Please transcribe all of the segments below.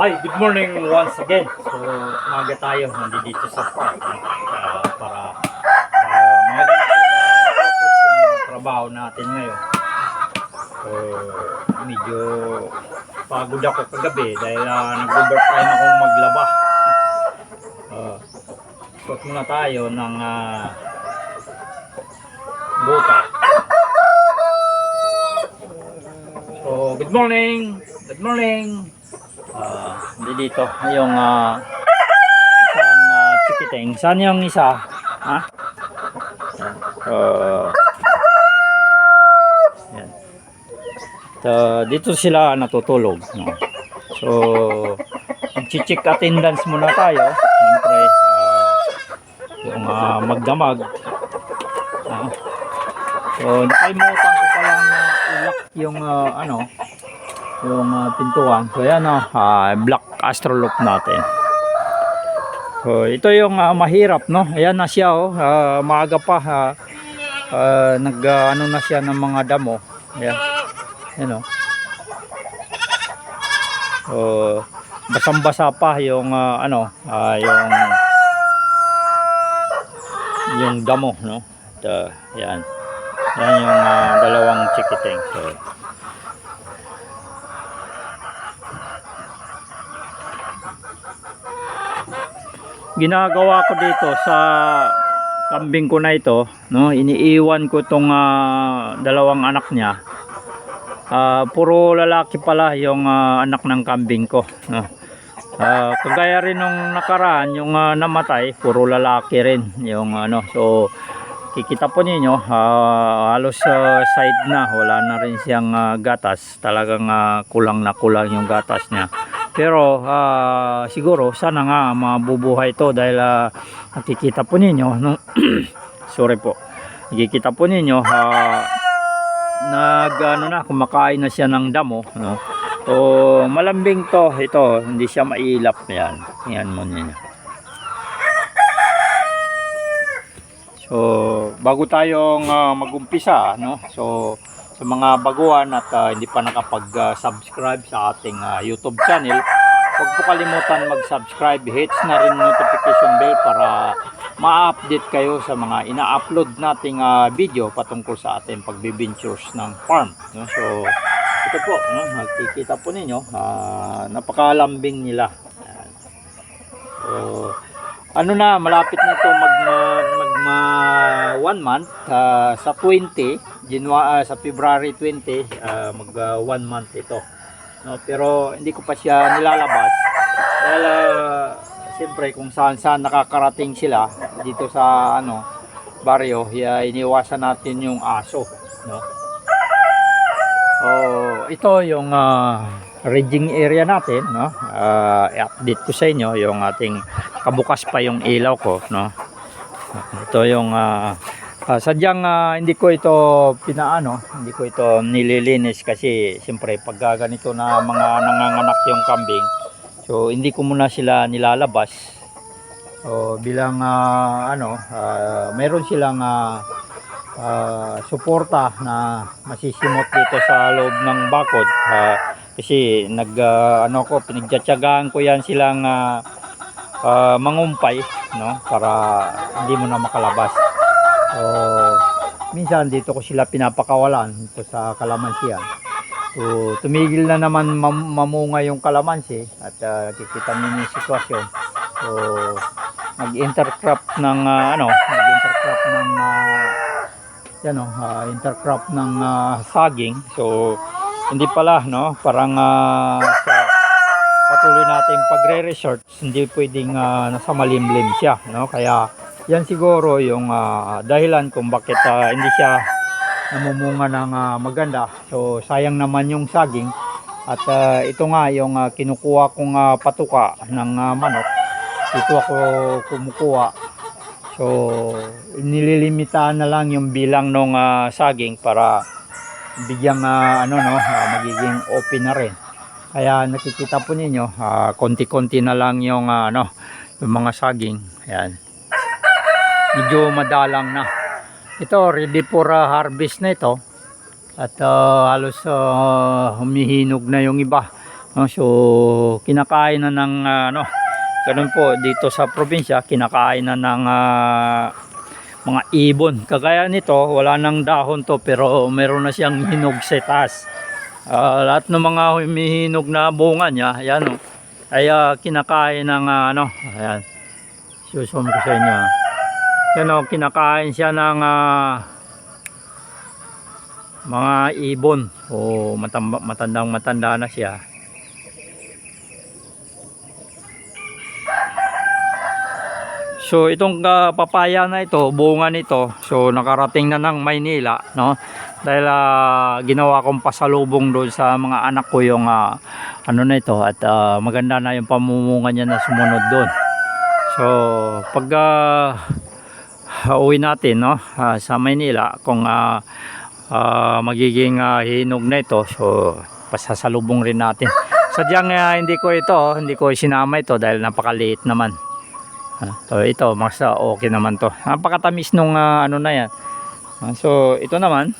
Hi, good morning once again. So, umaga tayo nandito sa park ah, para uh, mga ganito na trabaho natin ngayon. So, medyo pagod ako kagabi dahil uh, nag-overtime akong maglaba. Uh, suot muna tayo ng uh, buta. So, good morning! Good morning! Ah, hindi dito. Yung ah, isang uh, chikiting. Saan yung isa? Ha? Uh, yan. So, dito sila natutulog. No? So, mag-check attendance muna tayo. Siyempre, ah, yung ah, magdamag. Ah. So, nakalimutan ko palang uh, ilak yung ah, ano, yung ah, pintuan. So yan oh, ah, black astroloop natin. So ito yung ah, mahirap no. Ayan na siya oh, ah, maaga pa ah, ah, nag ah, ano na siya ng mga damo. Ayan. Ayan oh. So basang-basa pa yung ah, ano, ah, yung yung damo no. Ito, yan. Yan yung ah, dalawang chikiting. So, ginagawa ko dito sa kambing ko na ito no iniiwan ko tong ah, dalawang anak niya. Ah, puro lalaki pala yung ah, anak ng kambing ko no. Ah, kagaya rin nung nakaraan yung ah, namatay puro lalaki rin yung ano. So kikita po ninyo ah, halos sa side na wala na rin siyang ah, gatas. Talagang ah, kulang na kulang yung gatas niya pero ah, siguro sana nga mabubuhay to dahil ah, nakikita po ninyo no? sorry po. Nakikita po ninyo ah, nag ano na kumakain na siya ng damo no? So malambing to ito hindi siya mailap. Yan yan mo ninyo. So bago tayong ah, magumpisa no? So sa mga baguhan at ah, hindi pa nakapag-subscribe sa ating ah, YouTube channel huwag po kalimutan mag-subscribe hits na rin notification bell para ma-update kayo sa mga ina-upload nating ah, video patungkol sa ating pagbibintures ng farm no? so ito po no? nakikita po ninyo ah, napakalambing nila so ano na malapit na to mag mag one month ah, sa 20 January sa February 20 ah, mag ah, one month ito no pero hindi ko pa siya nilalabas dahil ah, siyempre kung saan saan nakakarating sila dito sa ano baryo ya iniwasan natin yung aso no Oh, ito yung ah, rigging area natin, no? Ah, i-update ko sa inyo yung ating kabukas pa yung ilaw ko, no? Ito yung ah, ah, sadyang ah, hindi ko ito pinaano, hindi ko ito nililinis kasi siyempre pag ganito na mga nanganganak yung kambing, so hindi ko muna sila nilalabas. So bilang ah, ano, ah, meron silang ah, ah, suporta na masisimot dito sa loob ng bakod Ah, kasi nag ah, ano ko pinagtsatsagaan ko yan silang ah, ah, mangumpay no para hindi mo na makalabas so minsan dito ko sila pinapakawalan dito sa kalamansiyan so tumigil na naman mam- mamunga yung kalamansi at ah, kikita niyo yung sitwasyon so nag-intercrop ng ah, ano nag-intercrop ng ah, yan o, ah, intercrop ng ah, saging. So, hindi pala, no? Parang ah, sa patuloy nating pagre-resort, hindi pwedeng ah, nasa malimlim siya, no? Kaya, yan siguro yung ah, dahilan kung bakit ah, hindi siya namumunga ng ah, maganda. So, sayang naman yung saging. At ah, ito nga yung ah, kinukuha kong ah, patuka ng ah, manok. Ito ako kumukuha So, nililimitahan na lang yung bilang ng saging para bigyang ah, ano no, ah, magiging open na rin. Kaya nakikita po ninyo, ah, konti-konti na lang yung ah, ano, yung mga saging. Ayan. Medyo madalang na. Ito ready for ah, harvest na ito. At ah, halos ah, humihinog na yung iba. No, so kinakain na ng ah, ano, ganun po dito sa probinsya, kinakain na ng ah, mga ibon. Kagaya nito, wala nang dahon to pero meron na siyang hinog sa taas. Ah, lahat ng mga humihinog na bunga niya, ayan oh, ay ah, kinakain ng ah, ano, ayan. Susum ko sa inyo. Yan oh, kinakain siya ng ah, mga ibon. O matamba, matandang matanda na siya. So itong ah, papaya na ito, bunga nito, so nakarating na ng Maynila, no? Dahil ah, ginawa kong pasalubong doon sa mga anak ko yung ah, ano na ito at ah, maganda na yung pamumunga niya na sumunod doon. So pag ah, uwi natin no ah, sa Maynila kung ah, ah, magiging ah, hinog na ito, so pasasalubong rin natin. Sadyang ah, hindi ko ito, hindi ko sinama ito dahil napakaliit naman. Ah, So ito, mas ah, okay naman to. Napakatamis nung ah, ano na yan. Ah, So ito naman,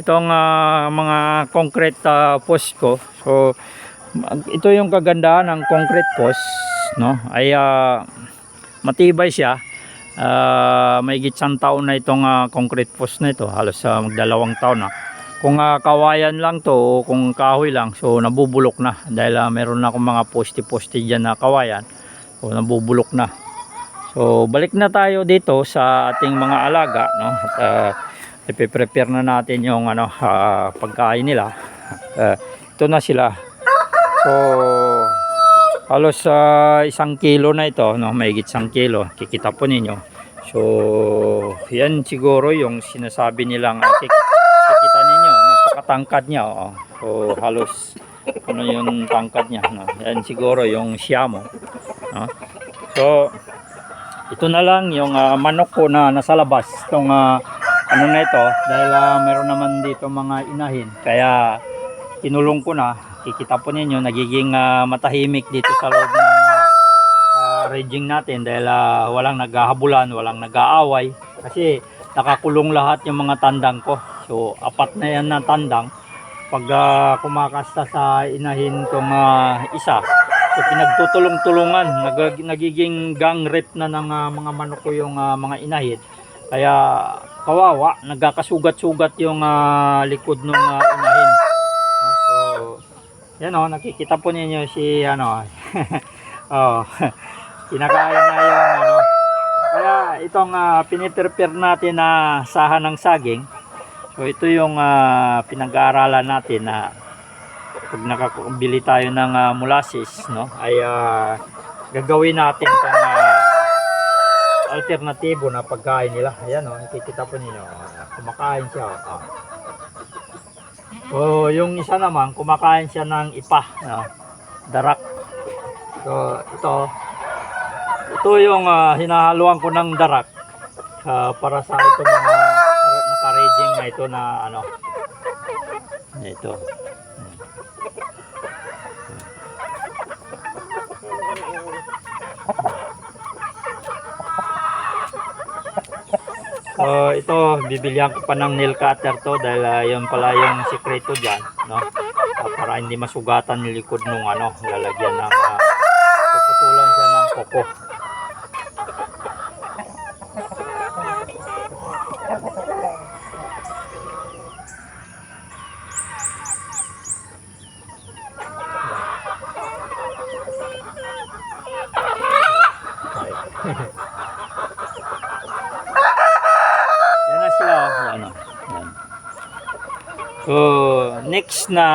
itong ah, mga concrete ah, post ko. So ito yung kagandahan ng concrete post, no? Ay ah, matibay siya. Ah, may gitsang taon na itong ah, concrete post na ito, halos sa magdalawang taon na. Kung ah, kawayan lang to o kung kahoy lang, so nabubulok na dahil ah, meron na akong mga poste-poste diyan na kawayan. So nabubulok na. So balik na tayo dito sa ating mga alaga, no? At ah, ipe-prepare na natin yung ano ah, pagkain nila. Ah, ito na sila. So halos sa isang kilo na ito, no? Mahigit isang kilo. Kikita po ninyo. So yan siguro yung sinasabi nilang ah, kik- kikita ninyo, napakatangkad niya. Oh. So halos ano yung tangkad niya, no? Yan siguro yung siyamo. No? So, ito na lang yung ah, manok ko na nasa labas. Itong ah, ano na ito, dahil ah, meron naman dito mga inahin. Kaya, tinulong ko na. Kikita po ninyo, nagiging ah, matahimik dito sa loob ng ah, raging natin dahil ah, walang naghahabulan, walang nag-aaway. Kasi, nakakulong lahat yung mga tandang ko. So, apat na yan na tandang. Pag ah, kumakasta sa inahin kong ah, isa, So pinagtutulong-tulungan, nag- nagiging gang rape na ng ah, mga manok ko yung ah, mga inahin. Kaya kawawa, nagkakasugat-sugat yung ah, likod ng inahin. Ah, yan o, nakikita po ninyo si ano, oh, kinakain na yung ano. Kaya itong uh, piniprepare natin na sahan ng saging, so ito yung ah, pinag-aaralan natin na pag nakakabili tayo ng ah, molasses no ay ah, gagawin natin itong ah, alternatibo na pagkain nila ayan o nakikita po ninyo ah, kumakain siya oh. Oh yung isa naman kumakain siya ng ipa no? darak. So ito. Ito yung ah, hinahaluan ko ng darak ah, para sa itong mga naka-raging na ito na ano ito So ito, bibilihan ko pa ng nail cutter to dahil ah, yun pala yung sikreto dyan, no? Ah, para hindi masugatan yung likod nung ano, lalagyan ng uh, puputulan siya ng koko. Yan na sila, oh. Yan, oh. Yan. So, next na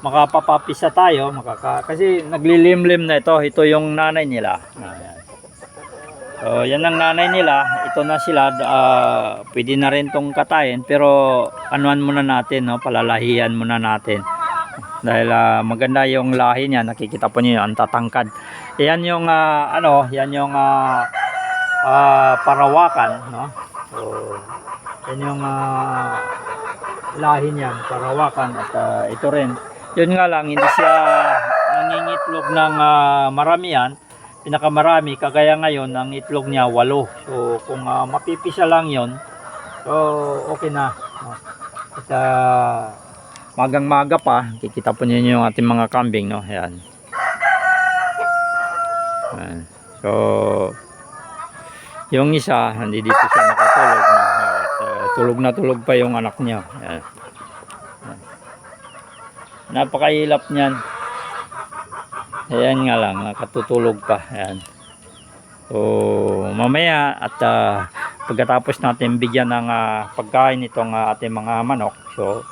makapapapisa tayo, makaka kasi naglilimlim na ito. Ito yung nanay nila. Ayan. So, yan ang nanay nila. Ito na sila. ah, pwede na rin tong katayin. Pero, anuan muna natin, no? palalahian muna natin. Dahil ah, maganda yung lahi niya. Nakikita po niyo, ang tatangkad. Yan yung, ah, ano, yan yung ah, ah, parawakan, no? So, yan yung ah, lahi niyan, parawakan at ah, ito rin. Yun nga lang, hindi siya nangingitlog ng ah, maramihan. Pinakamarami, kagaya ngayon, ang itlog niya, walo. So, kung ah, mapipisa lang yon so okay na. At ah, magang maga pa, kikita po ninyo yung ating mga kambing, no? Ayan. So, yung isa, hindi dito siya nakatulog. Uh, tulog na tulog pa yung anak niya. Ayan. Napakahilap niyan. Ayan nga lang, nakatutulog pa. Ayan. So, mamaya at ah, pagkatapos natin bigyan ng ah, pagkain itong ah, ating mga manok. So,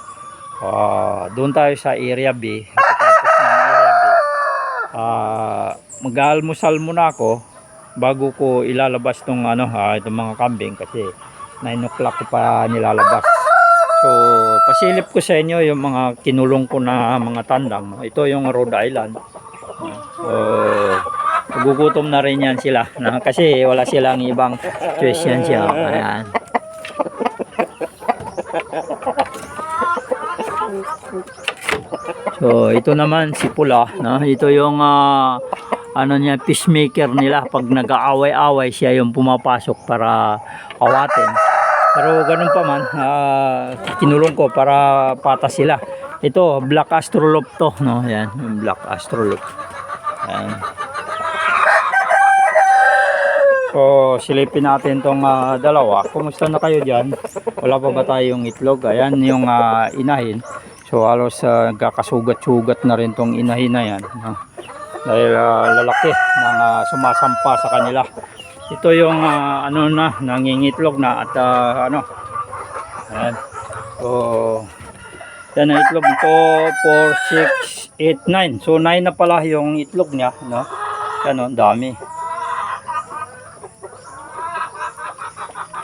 ah, doon tayo sa area B. Pagkatapos ng area B, ah, mag-almusal muna ako bago ko ilalabas tong ano ha, itong mga kambing kasi 9 o'clock ko pa nilalabas. So, pasilip ko sa inyo yung mga kinulong ko na mga tandang. Ito yung Rhode Island. So, Nagugutom na rin yan sila na, kasi wala silang ibang choice yan siya. Ayan. So ito naman si Pula, no? Ito yung ah, ano niya peacemaker nila pag nag-aaway-away siya yung pumapasok para awatin. Pero ganun pa man, ah, kinulong ko para patas sila. Ito, Black Astrolop to, no? Yan, yung Black Astrolop. Ayan. So, silipin natin tong ah, dalawa. Kumusta na kayo dyan? Wala pa ba tayong itlog? Ayan yung ah, inahin. So, halos uh, kakasugat-sugat na rin tong inahin na yan. no? Dahil ah, lalaki ng ah, sumasampa sa kanila. Ito yung ah, ano na, nangingitlog na at ah, ano. Ayan. So, yan ang itlog ko 4, 6, 8, 9. So 9 na pala yung itlog niya, no? Yan ang dami.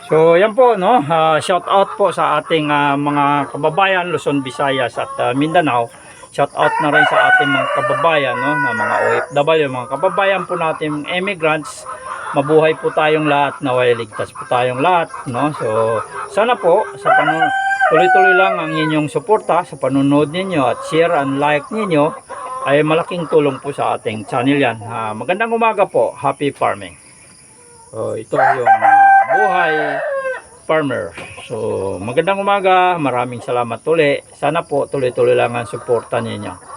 So yan po no, Ah, shout out po sa ating ah, mga kababayan Luzon, Visayas at ah, Mindanao. Shout out na rin sa ating mga kababayan no, na mga OFW, mga kababayan po natin immigrants. Mabuhay po tayong lahat, naway ligtas po tayong lahat, no? So sana po sa panu tuloy-tuloy lang ang inyong suporta sa panonood ninyo at share and like ninyo ay malaking tulong po sa ating channel yan. Ah, magandang umaga po, happy farming. So ito yung buhay farmer. So magandang umaga, maraming salamat uli. Sana po tuloy-tuloy lang ang suporta ninyo.